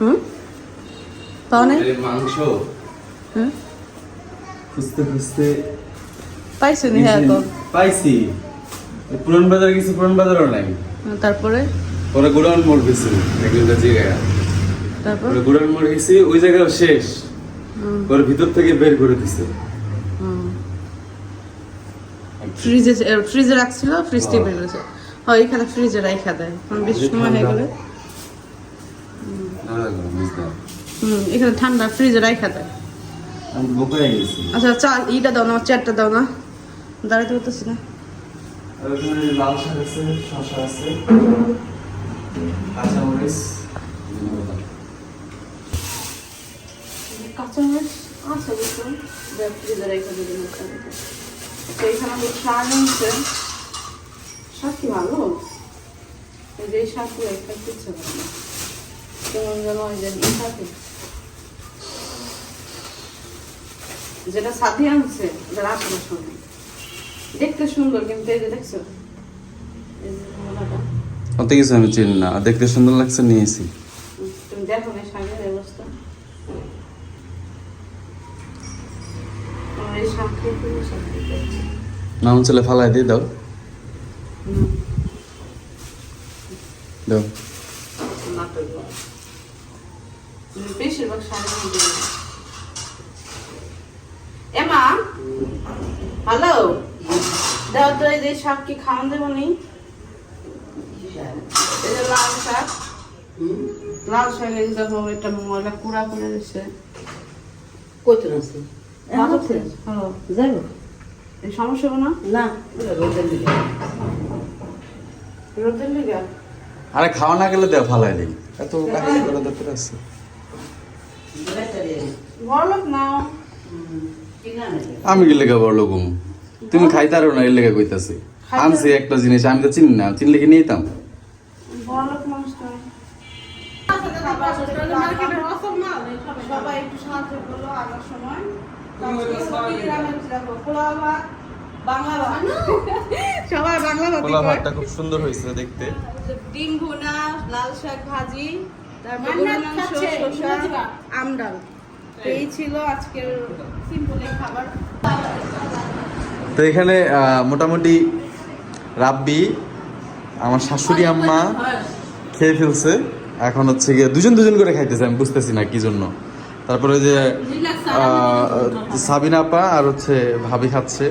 হুম? পাও নাই মাংস। হুম? খুঁজতে খুঁজতে পাইছো নি? হ্যাঁ তো পাইছি। পুরান বাজার গেছি পুরান বাজারও নাই। তারপরে? পরে গোডাউন মোড় গেছি একটা জায়গায় তারপর? গোডাউন মোড় গেছি ওই জায়গাও শেষ। পরে ভিতর থেকে বের করে দিছে। হুম। ফ্রিজে ফ্রিজে রাখছিল ফ্রিজ থেকে বের করেছে। হয় এখানে ফ্রিজে রাখা দেয়। বেশি সময় হয়ে গেলে। হুম এখানে ঠান্ডা ফ্রিজে রাখা দেয়। আচ্ছা চা ইটা দাও না চেয়ারটা দাও না। দাঁড়াতে পারতেছি না। লাল শাক আছে শশা আছে। কাঁচামরিচ। কাঁচামরিচ আছে ফ্রিজে রেখে দিলাম তো এখানে আমি শাক আনছে শাক কি ভালো? এই যে এই শাকগুলো খাইতে ইচ্ছে যেটা সাথে আনছে ওটা রাখার সময় দেখতে সুন্দর কিন্তু এই যে দেখছ? অত কিছু আমি চিনি না দেখতে সুন্দর লাগছে নিয়েছি। তুমি দেখো না শাকের অবস্থা নাম চলে ফালাই দিয়ে দাও। দাও নাটক বলে। তুমি বেশিরভাগ এমা হ্যালো দাও তো এই শাক কি খাওয়ান দেবো নি? লাল শাক। লাল শাক এই দেখো একটা ময়লা কুড়া করে দিচ্ছে কত আছে। ভালো হ্যালো যাইব। এই সমস্যা হবে না? না। রোদের দিকে। রোদের আরে খাওয়া না গেলে দেও ফালাই দিই। এত কাহিনী করা দরকার আছে লোক আমি গেলে বড় লোকম তুমি খাইতারো না এর লেখা কইতাছি। আনছি একটা জিনিস আমি তো চিনি না চিনলে কি নিতাম? লোক সবাই বাংলা পোলা ভাতটা খুব সুন্দর হয়েছে দেখতে। ডিম ভুনা লাল শাক ভাজি তারপর গরুর মাংস শসা আমডাল। এই ছিল আজকের সিম্পল খাবার। তো এখানে মোটামুটি রাব্বি আমার শাশুড়ি আম্মা খেয়ে ফেলছে। এখন হচ্ছে গিয়ে দুজন দুজন করে খাইতেছে আমি বুঝতেছি না কি জন্য। তারপরে যে আহ, সাবিনা আপা আর হচ্ছে ভাবি খাচ্ছে।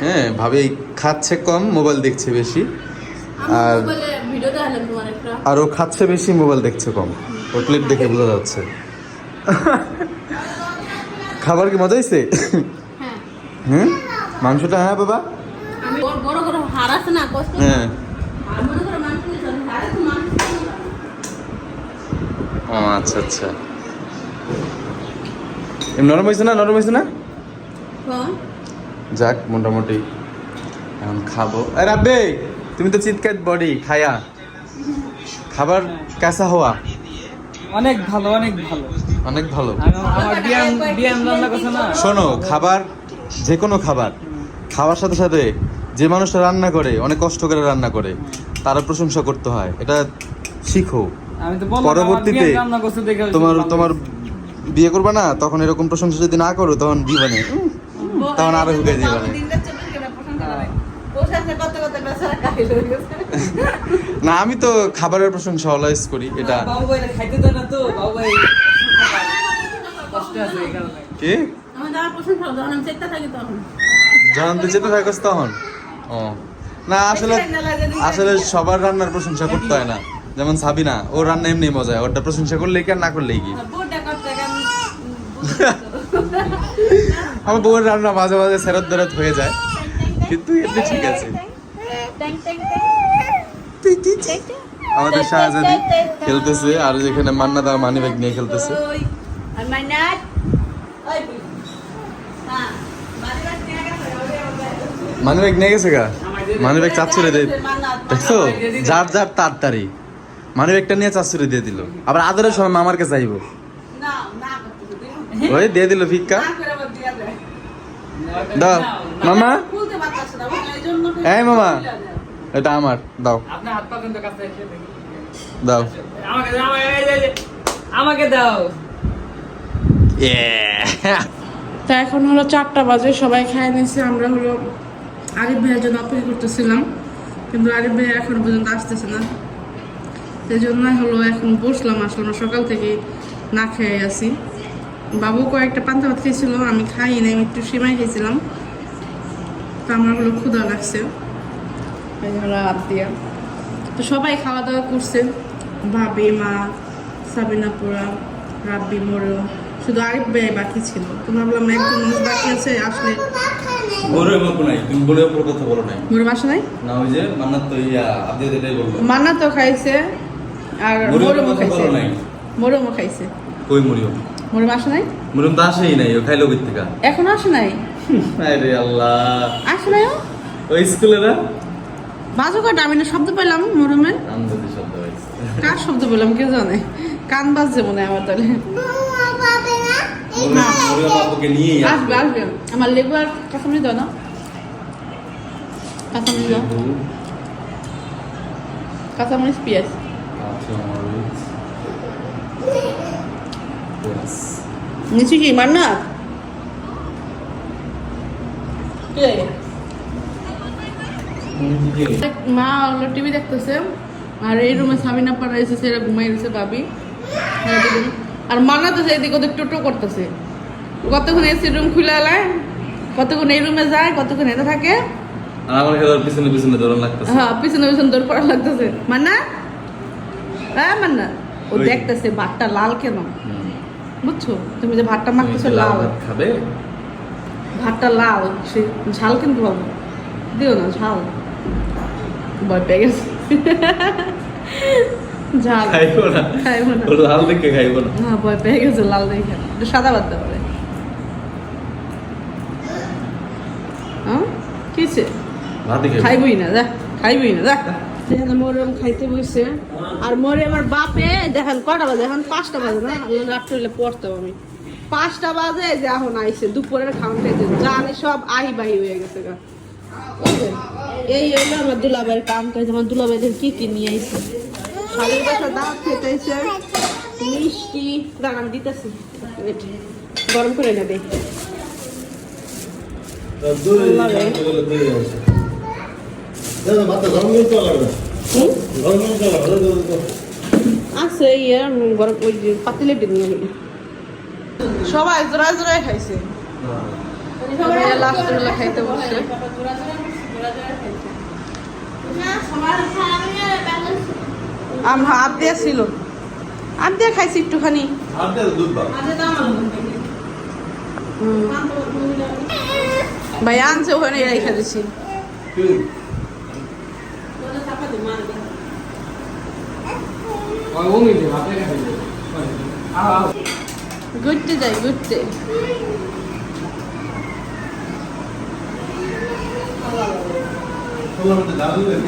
হ্যাঁ ভাবি খাচ্ছে কম মোবাইল দেখছে বেশি। আর আর ও খাচ্ছে বেশি মোবাইল দেখছে কম। ওর প্লেট দেখে বোঝা যাচ্ছে। খাবার কি মজা হয়েছে হ্যাঁ। হুম? মাংসটা হ্যাঁ বাবা? আমি বড় বড় করে হার না কষ্ট হ্যাঁ। ও আচ্ছা আচ্ছা। এম নরম হয়েছে না নরম হয়েছে না? হ্যাঁ। যাক মোটামুটি। এখন খাব। আরে আব্বে তুমি তো চিৎকার বডি খায়া। খাবার কাঁচা হওয়া। অনেক ভালো অনেক ভালো। অনেক ভালো। আমার বিয়াম বিয়াম রান্না করছে না? শোনো খাবার যে কোনো খাবার খাওয়ার সাথে সাথে যে মানুষটা রান্না করে অনেক কষ্ট করে রান্না করে তারা প্রশংসা করতে হয়। এটা শিখো। আমি তো বললাম আমার পরবর্তীতে রান্না করছে দেখে তোমার তোমার বিয়ে করবে না তখন এরকম প্রশংসা যদি না করো তখন জীবনে তখন আরও হুকে জীবনে না আমি তো খাবারের প্রশংসা অলওয়েজ করি এটা কি? যখন আমি চেষ্টা থাকি তখন। তুই যেতে থাকস তখন? ও। না আসলে আসলে সবার রান্নার প্রশংসা করতে হয় না। যেমন সাবিনা ওর রান্না এমনি মজা হয় ওটা প্রশংসা করলেই কি আর না করলেই কি? আমার বউয়ের রান্না মাঝে মাঝে সেরত দেরত হয়ে যায়। কিন্তু এমনি ঠিক আছে। আমাদের শাহজাদি খেলতেছে আর যেখানে মান্না দা মানি ব্যাগ নিয়ে খেলতেছে। হ্যাঁ। মানি ব্যাগ নিয়ে গেছে গা? মানি ব্যাগ চাচ্ছুরে দে। মান্নাত, দেখছ? যার যার তাড়াতাড়ি। মানি ব্যাগটা নিয়ে চাচ্ছুরে দিয়ে দিল। আবার আদরের সময় মামার কাছে চাইব না, না করতে দিও। ওই দিয়ে দিল ভিক্ষা না করে আবার দিয়া দেয়। দাও। মামা? এই জন্য মামা। এটা আমার দাও। আপনি হাত পা কিন্তু কাছে এসে দেখি দাও। আমাকে দাও তা এখন হলো চারটা বাজে সবাই খাই নিয়েছে আমরা হলো আরিফ ভাইয়ের জন্য অপেক্ষা করতেছিলাম কিন্তু আরিফ ভাই এখন পর্যন্ত আসতেছে না। সেই জন্যই হলো এখন বসলাম আসলে আমরা সকাল থেকে না খেয়ে আসি বাবু কয়েকটা পান্তা ভাত খেয়েছিল আমি খাই নাই আমি একটু সিমাই খেয়েছিলাম তো আমার হলো ক্ষুধা লাগছে। তো সবাই খাওয়া দাওয়া করছে। ভাবি মা সাবিনা পুরা রাব্বি মোরো শুধু আরিফ ভাই বাকি ছিল। তো ভাবলাম একজন মানুষ বাকি আছে আসলে মান্না তো খাইছে আর মোরমও খাইছে। মোরমও খাইছে। কই মরিয়ম মোর বাসা নাই? মরিয়ম তো আসেই নাই ও খাইলো কই থেকে এখন আসে নাই? আরে আল্লাহ। আসে নাই ও? ওই স্কুলে না? বাজু কাটা আমি না শব্দ পেলাম মোরমের শব্দ কার শব্দ পেলাম কেউ জানে? কান বাজছে মনে আমার তাহলে। আসবে। আসবে আমার লেবু আর কাঁচামরিচ দাও না। কাঁচামরিচ দাও। কাঁচামরিচ পেঁয়াজ। নিচে কি মান্না মা হলো টিভি দেখতেছে। আর এই রুমে সাবিনা পাড়া এসেছে এরা ঘুমাই রয়েছে ভাবি। আর এদিকে- আর মানা তো এদিক ওদের টোটো করতেছে। কতক্ষণ এসি রুম খুলে এলায়? কতক্ষণ এই রুমে যায়? কতক্ষণ এতে থাকে? আর আমার খেলার পিছনে পিছনে দৌড়ান লাগতেছে। হ্যাঁ পিছনে পিছনে দৌড় পড়া লাগতেছে। মান্না হ্যাঁ মান্না ও। দেখতেছে ভাতটা লাল কেন। বুঝছ? তুমি যে ভাতটা মাখতেছো লাল লাল খাবে? ভাতটা লাল সে ঝাল কিন্তু পাবো দিও না ঝাল। ভয় পেয়ে গেছে। ঝাল। খাইবো না। খাইবো না। লাল দেখে খাইবো না। হ্যাঁ ভয় পেয়ে গেছে লাল দেখে সাদা বাদ দেওয়া কিছে খাইবই না যা। খাইবই না যা। মরিয়ম খাইতে বসে। আর মরিয়ম আমার বাপে দেখেন কটা বাজে? এখন পাঁচটা বাজে না? রাত্রে হলে পড়তাম আমি। পাঁচটা বাজে যে এখন আইসে দুপুরের খাওয়ান খাইতে জানি সব আহি বাহি হয়ে গেছে গা। এই হলো আমার দুলাভাইয়ের কাম কাজ। আমার দুলাভাইদের কি কি নিয়ে আইছে? শালির বাসা দাওয়াত খেতে আইছে। মিষ্টি দাঁড়া আমি দিতেছি। গরম করে নেবে হুম আছে ইয়ে গরম ওই পাতিলে নিয়ে গেলি সবাই জোড়া জোড়াই খাইছে। সবাই লাস্ট খাইতে বসছে। আম হাত দিয়ে ছিল। হাত দিয়ে খাইছি একটুখানি। ভাই আনছে ওখানে রেখে দিছি ওই ওমি দে ভাতে খাই দে আও ঘুরতে যাই ঘুরতে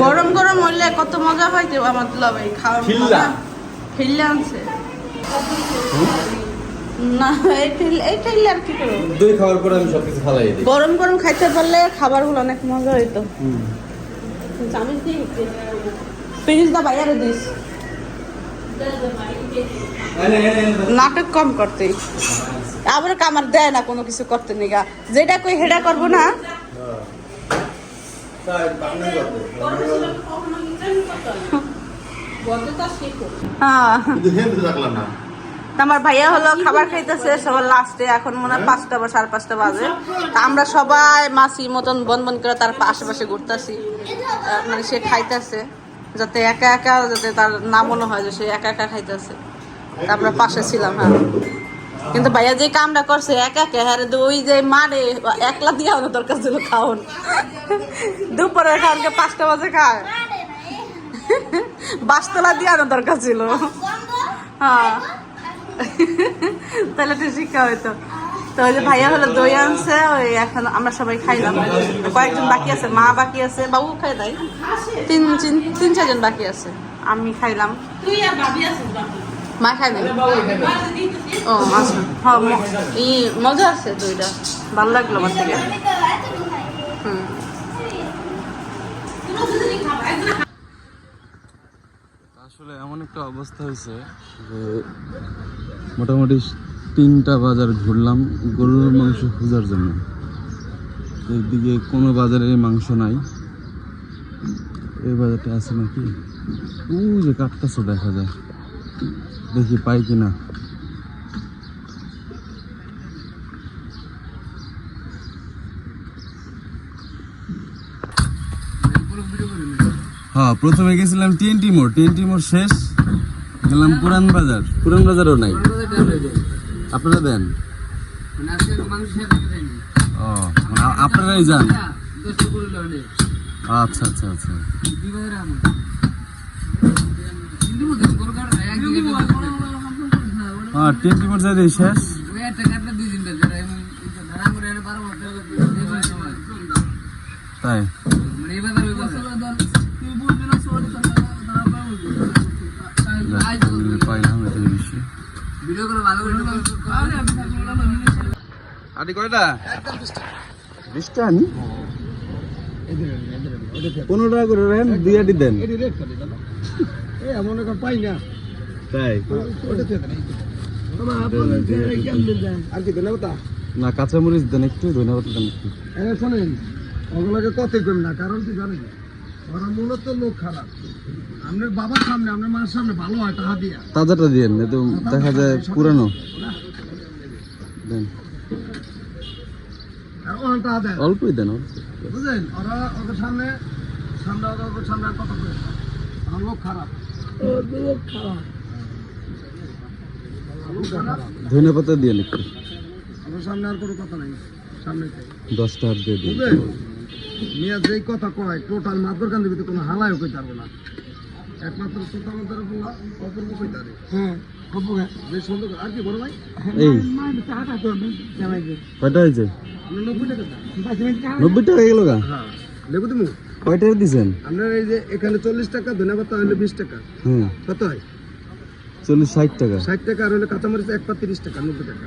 গরম গরম হইলে কত মজা হইতে আমার খাওয়ার? খিল্লা আনছে। না এই খিল্লা আর কি করব? দুই খাওয়ার পরে আমি সবকিছু ফালাই দিই। গরম গরম খাইতে পারলে খাবারগুলো অনেক মজা হইতো। দা বাইরে দিস। নাটক কম করতে আবার কামার দেয় না কোনো কিছু করতে নিগা যেটা কই হেডা করব না। হ্যাঁ। আমার ভাইয়া হলো খাবার খাইতেছে, সবার লাস্টে এখন মনে হয় পাঁচটা বা সাড়ে পাঁচটা বাজে। আমরা সবাই মাসি মতন বন বন করে তার আশেপাশে ঘুরতেছি। মানে সে খাইতেছে। যাতে একা একা যাতে তার না মনে হয় যে সে একা একা খাইতেছে। তা আমরা পাশে ছিলাম হ্যাঁ। কিন্তু ভাইয়া যে কামটা করছে একা একা হ্যাঁ ওই যে মারে, একলা দিয়ে আমার দরকার ছিল খাওন দুপুরে খাওয়ানকে পাঁচটা বাজে খায়। বাসতলা দিয়ে আনার দরকার ছিল। হ্যাঁ। তাহলে তো শিক্ষা হইতো। তো ওই যে ভাইয়া হলো দই আনছে ওই এখন আমরা সবাই খাইলাম। কয়েকজন বাকি আছে মা বাকি আছে বাবু খাই নাই। তিন তিন তিন চারজন বাকি আছে আমি খাইলাম। মা খাই ও আচ্ছা হ্যাঁ ম- ই মজা আছে দইটা। ভালো লাগল আমার থেকে। হুম। আসলে এমন একটা অবস্থা হয়েছে যে মোটামুটি তিনটা বাজার ঘুরলাম গরুর মাংস খোঁজার জন্য। এদিকে কোনো বাজারে মাংস নাই। এই বাজারটা আছে নাকি? ও যে কাটতেছে দেখা যায়। দেখি পাই কিনা। হ্যাঁ প্রথমে গেছিলাম টিএনটি মোড়। টিএনটি মোড় শেষ, গেলাম পুরান বাজার। পুরান বাজারও নাই। আপনারা দেন। ও মানে আপনারাই যান। আচ্ছা আচ্ছা আচ্ছা। হ্যাঁ টিএনটি মোড় যাই শেষ? তাই? পাইলাম, এটা বেশি ভিডিও করে ভালো করে আটি কয়টা? বিশটা আনি? পনেরো টাকা করে রাখেন দুই আটি দেন। পাই না তাই? আর কি ধন্যবাদ না, কাঁচামরিচ দেন একটু ধন্যবাদ দেন একটু। শোনেন ওগুলোকে কথাই করবেন না কারণ কি জানেন ওরা মূলত লোক খারাপ আপনার বাবার সামনে আপনার মার সামনে ভালো হয় টাকা দিয়া তাজাটা দিয়েন দেখা যায় পুরানো। দেন। আর অল্পই দেন বুঝলেন? ওরা ওদের সামনে সামনে ওরা ওদের সামনে আর কথা করে? না। লোক খারাপ। লোক খারাপ। লোক খারাপ। দিয়ে ওদের সামনে আর কোনো কথা নাই। সামনে দশ টাকা দিয়ে দিন। মিয়া যেই কথা কয় টোটাল মাদর কোনো হালায়ও কইতে পারব না। একমাত্র টোটাল মাদর অপূর্ব কইতে পারে। হ্যাঁ। অপূর্ব বেশ সুন্দর আর কি বড় ভাই? এই। টাকা কয়টা হয়েছে? নব্বই গেল গা? হ্যাঁ। লেবু তুমি কয় দিছেন? আপনার এই যে এখানে চল্লিশ টাকা ধন্যবাদ হলে বিশ টাকা। হ্যাঁ। কত হয়? চল্লিশ ষাট টাকা। ষাট টাকা আর হলে কাঁচামরিচ এক পা তিরিশ টাকা নব্বই টাকা।